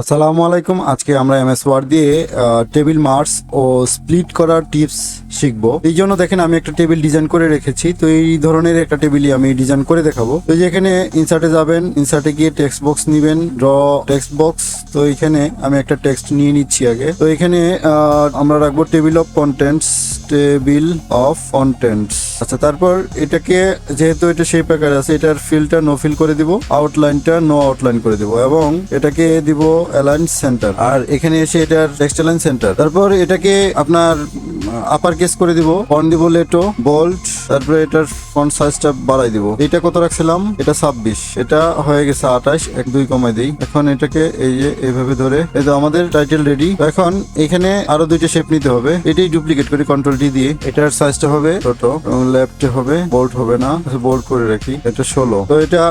আসসালামু আলাইকুম। আজকে আমরা এমএস ওয়ার্ড দিয়ে টেবিল মার্কস ও স্প্লিট করার টিপস শিখব। এই জন্য দেখেন আমি একটা টেবিল ডিজাইন করে রেখেছি। তো এই ধরনের একটা টেবিলই আমি ডিজাইন করে দেখাবো। তো এই যে এখানে ইনসার্টে যাবেন, ইনসার্টে গিয়ে টেক্সট বক্স নিবেন, ড্র টেক্সট বক্স। তো এখানে আমি একটা টেক্সট নিয়ে নিচ্ছি আগে। তো এখানে আমরা রাখব table of contents. Table of contents আচ্ছা তারপর এটাকে যেহেতু এটা সেই আকারে আছে, এটার ফিলটা নো ফিল করে দিব আউটলাইনটা নো আউটলাইন করে দিব এবং এটাকে দিব অ্যালাইন সেন্টার আর এখানে এসে এটার টেক্সট অ্যালাইন সেন্টার তারপর এটাকে আপনার আপার কেস করে দিব। অন দিব লেটো বোল্ট তারপরে এটার ফন্ট সাইজটা বাড়াই দিব। এটা কত রাখছিলাম? এটা ছাব্বিশ। এটা হয়ে গেছে আঠাশ, এক দুই কমাই দিই। এখন এটাকে এই যে এইভাবে ধরে, এই তো আমাদের টাইটেল রেডি এখন এখানে আরও দুইটা শেপ নিতে হবে। এটাই ডুপ্লিকেট করি কন্ট্রোল ডি দিয়ে। এটার সাইজটা হবে ছোট লেফটে হবে বোল্ট হবে না। বোল্ট করে রাখি। এটা ষোলো। তো এটা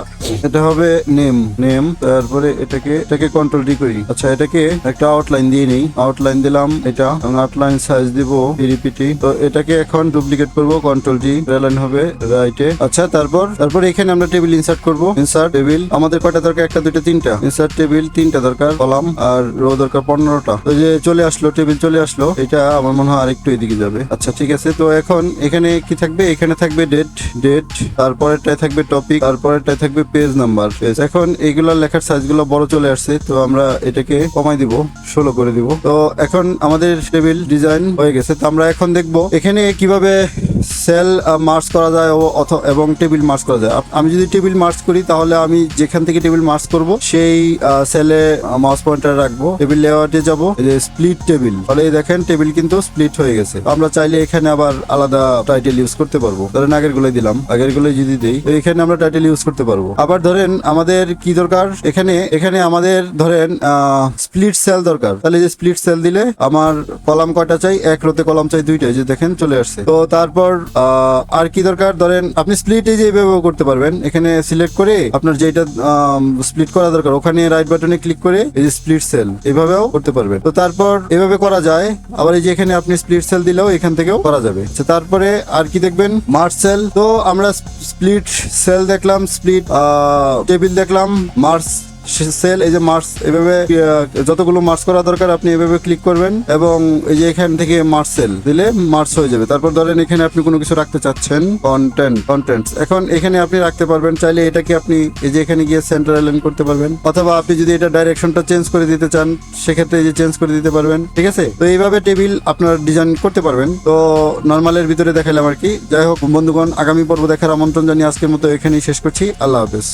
এটা হবে নেম নেম তারপরে এটাকে এটাকে কন্ট্রোল ডি করি। আচ্ছা এটাকে একটা আউটলাইন দিয়ে নিই। আউটলাইন দিলাম এটা আউটলাইন সাইজ দিব রিপিটি তো এটাকে এখন ডুপ্লিকেট করব কন্ট্রোল জি রেলাইন হবে রাইটে আচ্ছা তারপর তারপর এখানে আমরা টেবিল ইনসার্ট করব। ইনসার্ট টেবিল আমাদের কয়টা দরকার? একটা, দুইটা, তিনটা। ইনসার্ট টেবিল তিনটা দরকার, কলাম আর রো দরকার পনেরোটা। তো যে চলে আসলো টেবিল চলে আসলো, এটা আমার মনে হয় আরেকটু এদিকে যাবে। আচ্ছা ঠিক আছে, তো এখন এখানে কি থাকবে? এখানে থাকবে ডেট ডেট তারপরেরটায় থাকবে টপিক তারপরেরটায় থাকবে পেজ নাম্বার পেজ এখন এইগুলো লেখার সাইজগুলো বড় চলে আসছে, তো আমরা এটাকে কমাই দিব, ষোলো করে দিব। তো এখন আমাদের টেবিল ডিজাইন হয়ে গেছে, তো আমরা এখন দেখব এখানে কীভাবে সেল মার্চ করা যায় এবং টেবিল মার্চ করা যায়। আমি যদি টেবিল মার্চ করি, তাহলে আমি যেখান থেকে টেবিল মার্চ করব, সেই সেলে মাউস পয়েন্টার রাখব। টেবিল লেআউটে যাব স্প্লিট টেবিল। তাহলে দেখেন, টেবিল কিন্তু স্প্লিট হয়ে গেছে। আমরা চাইলে এখানে আবার আলাদা টাইটেল ইউজ করতে পারব। ধরেন আগের গুলোই দিলাম। আগের গুলোই যদি দিই এখানে আমরা টাইটেল ইউজ করতে পারব। আবার ধরেন, আমাদের কি দরকার? এখানে এখানে আমাদের ধরেন স্প্লিট সেল দরকার। তাহলে যে স্প্লিট সেল দিলে আমার কলাম কয়টা চাই? এক রোতে কলাম চাই দুইটা। যে দেখেন, চলে আসছে। তো তারপর আর কি দরকার? ধরেন আপনি স্প্লিট এই যে এইভাবে করতে পারবেন। এখানে সিলেক্ট করে আপনার যেটা স্প্লিট করা দরকার, ওখানে রাইট বাটনে ক্লিক করে এই যে স্প্লিট সেল এভাবেও করতে পারবেন। তো তারপর এভাবে করা যায়। আবার এই যে এখানে আপনি স্প্লিট সেল দিলেও এখান থেকেও করা যাবে। তারপরে আর কি দেখবেন? মার্চ সেল তো আমরা স্প্লিট সেল দেখলাম স্প্লিট টেবিল দেখলাম মার্চ সেল এই যে মার্চ এভাবে যতগুলো মার্চ করা দরকার, আপনি এভাবে ক্লিক করবেন এবং এই যে এখান থেকে মার্চ সেল দিলে মার্চ হয়ে যাবে। তারপর ধরেন এখানে আপনি কোনো কিছু রাখতে চাচ্ছেন কন্টেন্ট কন্টেন্টস এখন এখানে আপনি রাখতে পারবেন, চাইলে এটাকে আপনি এই যে এখানে গিয়ে সেন্টার অ্যালাইন করতে পারবেন? অথবা আপনি যদি এটা ডাইরেকশনটা চেঞ্জ করে দিতে চান, সেক্ষেত্রে এই যে চেঞ্জ করে দিতে পারবেন, ঠিক আছে? তো এইভাবে টেবিল আপনার ডিজাইন করতে পারবেন। তো নর্মালের ভিতরে দেখালাম আর কি। যাই হোক, বন্ধুগণ, আগামী পর্ব দেখার আমন্ত্রণ জানিয়ে আজকের মতো এখানেই শেষ করছি। আল্লাহ হাফেজ।